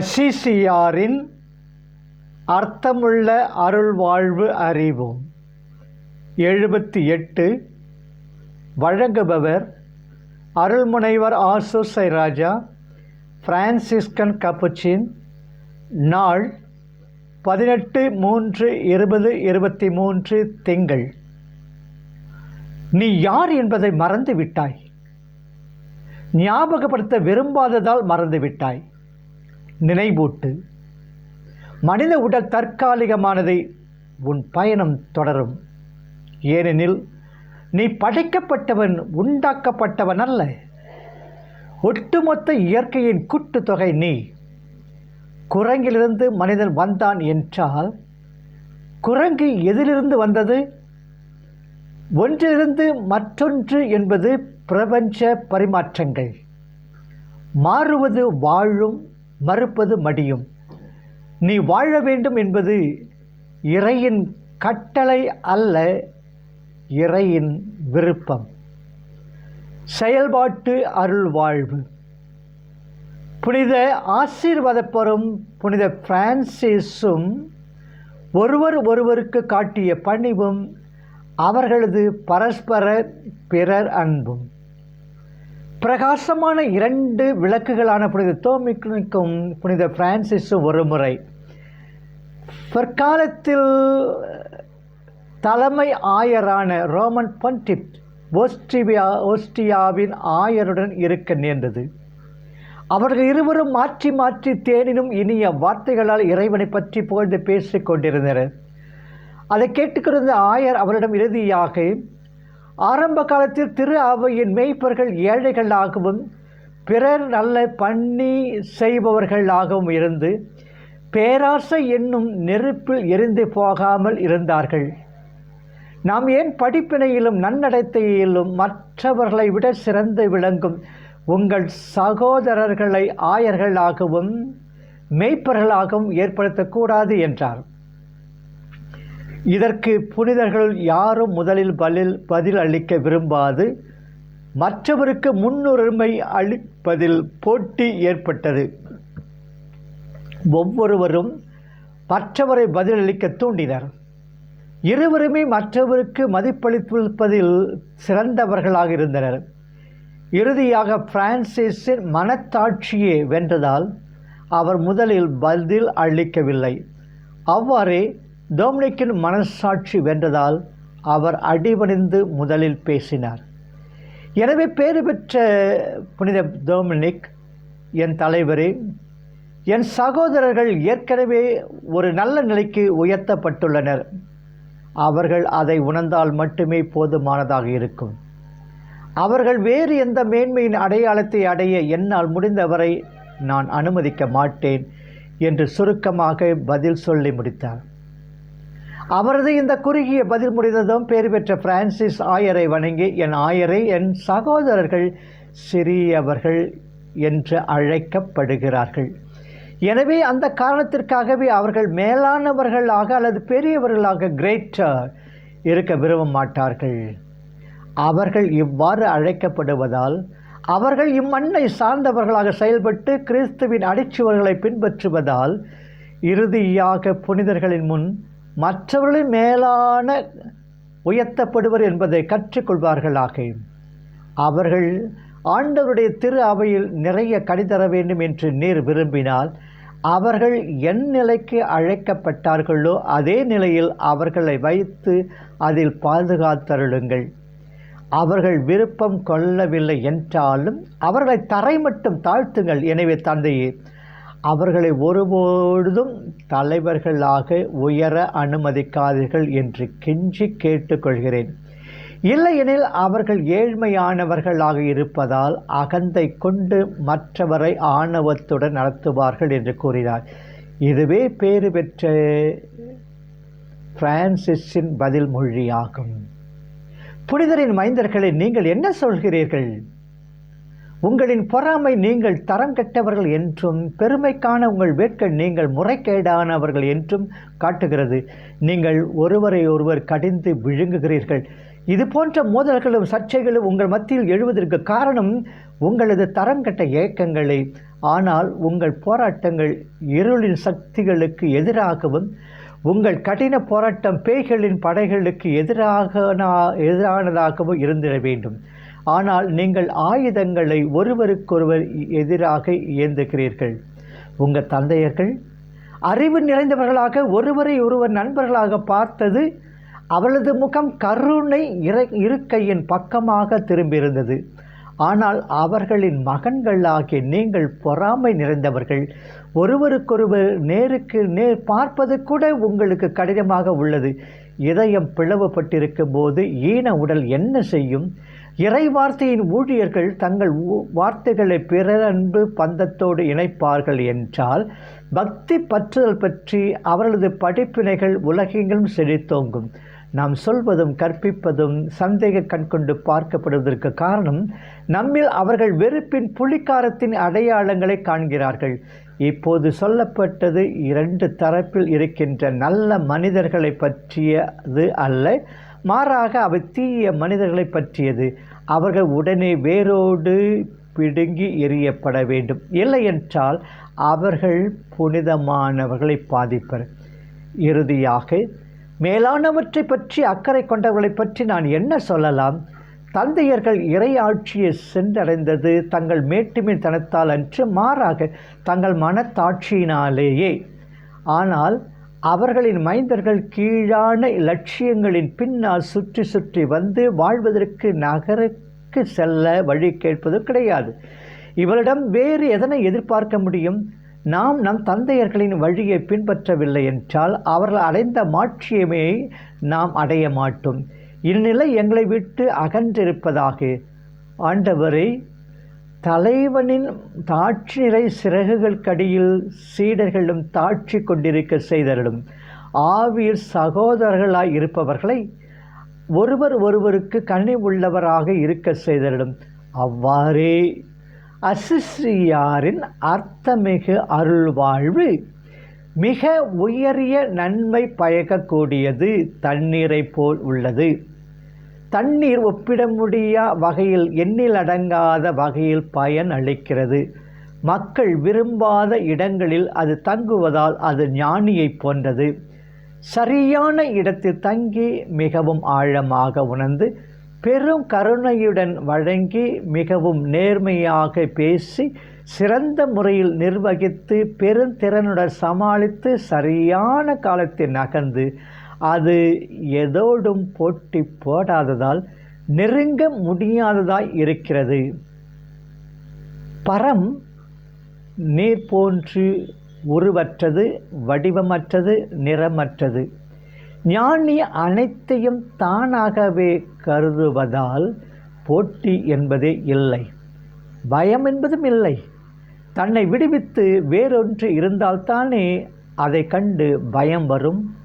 அசிசியாரின் அர்த்தமுள்ள அருள்வாழ்வு அறிவும். அறிவோம் எழுபத்தி எட்டு வழங்குபவர் அருள்முனைவர் ஆசோசை ராஜா பிரான்சிஸ்கன் கப்புச்சின் நாள் பதினெட்டு மூன்று இருபது இருபத்தி மூன்று திங்கள். நீ யார் என்பதை மறந்து விட்டாய் ஞாபகப்படுத்த விரும்பாததால் மறந்துவிட்டாய். நினைவூட்டு. மனித உடல் தற்காலிகமானதை உன் பயணம் தொடரும். ஏனெனில் நீ படைக்கப்பட்டவன் உண்டாக்கப்பட்டவன் அல்ல ஒட்டுமொத்த இயற்கையின் கூட்டுத்தொகை நீ. குரங்கிலிருந்து மனிதன் வந்தான் என்றால் குரங்கு எதிலிருந்து வந்தது? ஒன்றிலிருந்து மற்றொன்று என்பது பிரபஞ்ச பரிமாற்றங்கள். மாறுவது வாழும் மறுப்பது மடியும். நீ வாழ வேண்டும் என்பது இறையின் கட்டளை அல்ல இறையின் விருப்பம். செயல்பாட்டு அருள் வாழ்வு. புனித ஆசீர்வாதப்பெறும் புனித பிரான்சிஸும் ஒருவர் ஒருவருக்கு காட்டிய பணிவும் அவர்களது பரஸ்பர பிறர் அன்பும். பிரகாசமான இரண்டு விளக்குகளான புனித தோமிக்கும் புனித பிரான்சிஸும் ஒரு முறை. பிற்காலத்தில் தலைமை ஆயரான ரோமன் பண்டிப் ஓஸ்ட்ரியா ஓஸ்ட்ரியாவின் ஆயருடன் இருக்க நேர்ந்தது. அவர்கள் இருவரும் மாற்றி மாற்றி தேனினும் இனிய வார்த்தைகளால் இறைவனை பற்றி புகழ்ந்து பேசிக் கொண்டிருந்தனர். அதை கேட்டுக்கொண்டிருந்த ஆயர் அவரிடம் இறுதியாக ஆரம்ப காலத்தில் திரு அவையின் மெய்ப்பர்கள் ஏழைகளாகவும் பிறர் நல்ல பண்ணி செய்பவர்களாகவும் இருந்து பேராசை என்னும் நெருப்பில் எரிந்து போகாமல் இருந்தார்கள். நாம் ஏன் படிப்பினையிலும் நன்னடத்தையிலும் மற்றவர்களை விட சிறந்து விளங்கும் உங்கள் சகோதரர்களை ஆயர்களாகவும் மெய்ப்பர்களாகவும் ஏற்படுத்தக்கூடாது என்றார். இதற்கு புனிதர்கள் யாரும் முதலில் பதில் பதில் அளிக்க விரும்பாது. மற்றவருக்கு முன்னுரிமை அளிப்பதில் போட்டி ஏற்பட்டது. ஒவ்வொருவரும் மற்றவரை பதிலளிக்க தூண்டினர். இருவருமே மற்றவருக்கு மதிப்பளிப்பதில் சிறந்தவர்களாக இருந்தனர். இறுதியாக பிரான்சிஸின் மனத்தாட்சியே வென்றதால் அவர் முதலில் பதில் அளிக்கவில்லை. அவ்வாறே டொமினிக்கின் மனசாட்சி வென்றதால் அவர் அடிபணிந்து முதலில் பேசினார். எனவே பேறு பெற்ற புனித டொமினிக் என் தலைவரே என் சகோதரர்கள் ஏற்கனவே ஒரு நல்ல நிலைக்கு உயர்த்தப்பட்டுள்ளனர். அவர்கள் அதை உணர்ந்தால் மட்டுமே போதுமானதாக இருக்கும். அவர்கள் வேறு எந்த மேன்மையின் அடையாளத்தை அடைய என்னால் முடிந்தவரை நான் அனுமதிக்க மாட்டேன் என்று சுருக்கமாக பதில் சொல்லி முடித்தார். அவரது இந்த குறுகிய பதில் முடிந்ததும் பேர் பெற்ற பிரான்சிஸ் ஆயரை வணங்கி என் ஆயரை என் சகோதரர்கள் சிறியவர்கள் என்று அழைக்கப்படுகிறார்கள். எனவே அந்த காரணத்திற்காகவே அவர்கள் மேலானவர்களாக அல்லது பெரியவர்களாக கிரேட்டர் இருக்க விரும்ப மாட்டார்கள். அவர்கள் இவ்வாறு அழைக்கப்படுவதால் அவர்கள் இம்மண்ணை சார்ந்தவர்களாக செயல்பட்டு கிறிஸ்துவின் அடிச்சுவர்களை பின்பற்றுவதால் இறுதியாக புனிதர்களின் முன் மற்றவர்களின் மேலான உயர்த்தப்படுவர் என்பதை கற்றுக்கொள்வார்களாக. அவர்கள் ஆண்டவருடைய திரு அவையில் நிறைய கடிதர வேண்டும் என்று நீர் விரும்பினால் அவர்கள் என் நிலைக்கு அழைக்கப்பட்டார்களோ அதே நிலையில் அவர்களை வைத்து அதில் பாதுகாத்தருளுங்கள் அவர்கள் விருப்பம் கொள்ளவில்லை என்றாலும் அவர்களை தரை மட்டும் தாழ்த்துங்கள். எனவே தந்தையே அவர்களை ஒருபொழுதும் தலைவர்களாக உயர அனுமதிக்காதீர்கள் என்று கெஞ்சி கேட்டுக்கொள்கிறேன். இல்லையெனில் அவர்கள் ஏழ்மையானவர்களாக இருப்பதால் அகந்தை கொண்டு மற்றவரை ஆணவத்துடன் நடத்துவார்கள் என்று கூறினார். இதுவே பேறு பெற்ற பிரான்சிஸின் பதில் மொழியாகும். புனிதரின் மைந்தர்களை நீங்கள் என்ன சொல்கிறீர்கள்? உங்களின் பொறாமை நீங்கள் தரம் கெட்டவர்கள் என்றும் பெருமைக்கான உங்கள் வேட்கை நீங்கள் முறைகேடானவர்கள் என்றும் காட்டுகிறது. நீங்கள் ஒருவரை ஒருவர் கடிந்து விழுங்குகிறீர்கள். இது போன்ற மோதல்களும் சர்ச்சைகளும் உங்கள் மத்தியில் எழுவதற்கு காரணம் உங்களது தரம் கெட்ட ஏக்கங்களை. ஆனால் உங்கள் போராட்டங்கள் இருளின் சக்திகளுக்கு எதிராகவும் உங்கள் கடின போராட்டம் பேய்களின் படைகளுக்கு எதிராக எதிரானதாகவும் இருந்திட வேண்டும். ஆனால் நீங்கள் ஆயுதங்களை ஒருவருக்கொருவர் எதிராக இயந்துகிறீர்கள் உங்கள் தந்தையர்கள் அறிவு நிறைந்தவர்களாக ஒருவரை ஒருவர் நண்பர்களாக பார்த்தது அவளது முகம் கருணை இறை இருக்கையின் பக்கமாக திரும்பியிருந்தது. ஆனால் அவர்களின் மகன்களாகிய நீங்கள் பொறாமை நிறைந்தவர்கள் ஒருவருக்கொருவர் நேருக்கு நேர் பார்ப்பது கூட உங்களுக்கு கடினமாக உள்ளது. இதயம் பிளவுபட்டிருக்கும் போது ஈன உடல் என்ன செய்யும்? இறை வார்த்தையின் ஊழியர்கள் தங்கள் வார்த்தைகளை பிறரன்பு பந்தத்தோடு இணைப்பார்கள் என்றால் பக்தி பற்றுதல் பற்றி அவர்களது படிப்பினைகள் உலகெங்கிலும் செழித்தோங்கும். நாம் சொல்வதும் கற்பிப்பதும் சந்தேக கண்கொண்டு பார்க்கப்படுவதற்கு காரணம் நம்மில் அவர்கள் வெறுப்பின் புலிக்காரத்தின் அடையாளங்களை காண்கிறார்கள். இப்போது சொல்லப்பட்டது இரண்டு தரப்பில் இருக்கின்ற நல்ல மனிதர்களை பற்றியது அல்ல மாறாக அவை தீய மனிதர்களை பற்றியது. அவர்கள் உடனே வேரோடு பிடுங்கி எறியப்பட வேண்டும். இல்லையென்றால் அவர்கள் புனிதமானவர்களை பாதிப்பர். இறுதியாக மேலானவற்றை பற்றி அக்கறை கொண்டவர்களை பற்றி நான் என்ன சொல்லலாம்? தந்தையர்கள் இறை ஆட்சியை சென்றடைந்தது தங்கள் மேட்டுமின் தனத்தால் அன்று மாறாக தங்கள் மனத்தாட்சியினாலேயே. ஆனால் அவர்களின் மைந்தர்கள் கீழான லட்சியங்களின் பின்னால் சுற்றி சுற்றி வந்து வாழ்வதற்கு நகருக்கு செல்ல வழி கேட்பது கிடையாது. இவரிடம் வேறு எதனை எதிர்பார்க்க முடியும்? நாம் நம் தந்தையர்களின் வழியை பின்பற்றவில்லை என்றால் அவர்கள் அடைந்த மாட்சியமே நாம் அடைய மாட்டோம். இந்நிலை எங்களை விட்டு அகன்றிருப்பதாக. ஆண்டவரை தலைவனின் தாட்சி நிறை சிறகுகளுக்கடியில் சீடர்களும் தாட்சி கொண்டிருக்க செய்தர்களும் ஆவியில் சகோதரர்களாய் இருப்பவர்களை ஒருவர் ஒருவருக்கு கனி உள்ளவராக இருக்க செய்தரிடும் அவ்வாறே அசிஸ்ரியாரின் அர்த்தமிகு அருள்வாழ்வு. மிக உயரிய நன்மை பயக்கக்கூடியது தண்ணீரை போல் உள்ளது. தண்ணீர் ஒப்பிட முடியா வகையில் எண்ணில் அடங்காத வகையில் பயன் அளிக்கிறது. மக்கள் விரும்பாத இடங்களில் அது தங்குவதால் அது ஞானியைப் போன்றது. சரியான இடத்தில் தங்கி மிகவும் ஆழமாக உணர்ந்து பெரும் கருணையுடன் வழங்கி மிகவும் நேர்மையாக பேசி சிறந்த முறையில் நிர்வகித்து பெருந்திறனுடன் சமாளித்து சரியான காலத்தில் நகர்ந்து அது எதோடும் போட்டி போடாததால் நெருங்க முடியாததாய் இருக்கிறது. பரம் நீர் போன்று உருவற்றது வடிவமற்றது நிறமற்றது. ஞானி அனைத்தையும் தானாகவே கருதுவதால் போட்டி என்பதே இல்லை. பயம் என்பதும் இல்லை. தன்னை விடுவித்து வேறொன்று இருந்தால்தானே அதை கண்டு பயம் வரும்.